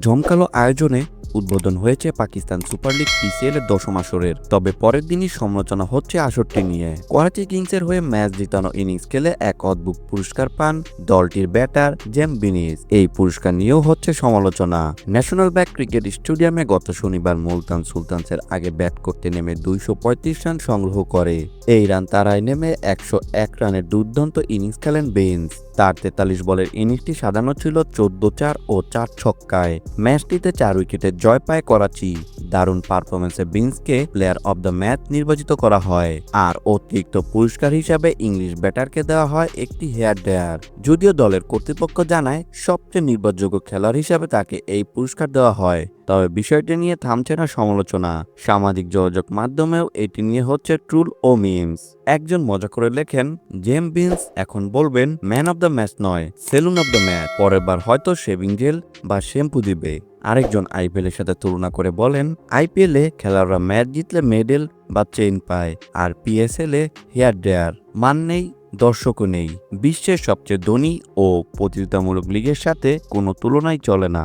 জমকালো আয়োজনে উদ্বোধন হয়েছে পাকিস্তান সুপার লিগ পিসিএল এর দশম আসরের। তবে পরের দিনই সমালোচনা হচ্ছে আসরটি নিয়ে। করাচি কিংসের হয়ে ম্যাচ জিতানো ইনিংস খেলে এক অদ্ভুত পুরস্কার পান দলটির ব্যাটার জেম বিনিস। এই পুরস্কার নিয়েও হচ্ছে সমালোচনা। ন্যাশনাল ব্যাক ক্রিকেট স্টেডিয়ামে গত শনিবার মুলতান সুলতানসের আগে ব্যাট করতে নেমে দুইশো পঁয়ত্রিশ রান সংগ্রহ করে। এই রান তারাই নেমে একশো এক রানের দুর্দান্ত ইনিংস খেলেন বেইন্স তার তেতাল্লিশ বলের ইনিংসটি সাজানো ছিল চোদ্দ চার ও চার ছক্কায়। ম্যাচটিতে চার উইকেটে জয় পায় করাচি। দারুণ পারফরমেন্সে বিন্সকে প্লেয়ার অব দ্য ম্যাচ নির্বাচিত করা হয়। আর অতিরিক্ত পুরস্কার হিসাবে ইংলিশ ব্যাটারকে দেওয়া হয় একটি হেয়ার ডেয়ার যদিও দলের কর্তৃপক্ষ জানায়, সবচেয়ে নির্ভরযোগ্য খেলোয়াড় হিসাবে তাকে এই পুরস্কার দেওয়া হয়। তবে বিষয়টি নিয়ে থামছে না সমালোচনা। সামাজিক যোগাযোগ মাধ্যমেও এটি নিয়ে হচ্ছে ট্রুল ও মিমস। একজন মজা করে লেখেন, জেম বিন্স এখন বলবেন, ম্যান অব দ্য ম্যাচ নয়, সেলুন অব দ্য ম্যাচ। পরের বার হয়তো শেভিং জেল বা শ্যাম্পু দিবে। আরেকজন আইপিএল এর সাথে তুলনা করে বলেন, আইপিএল খেলোয়াড়রা ম্যাচ জিতলে মেডেল বা চেইন পায়, আর পিএসএল এ হেয়ার ড্রায়ার। মান নেই, দর্শকও নেই। বিশ্বের সবচেয়ে ধনী ও প্রতিযোগিতামূলক লিগের সাথে কোনো তুলনাই চলে না।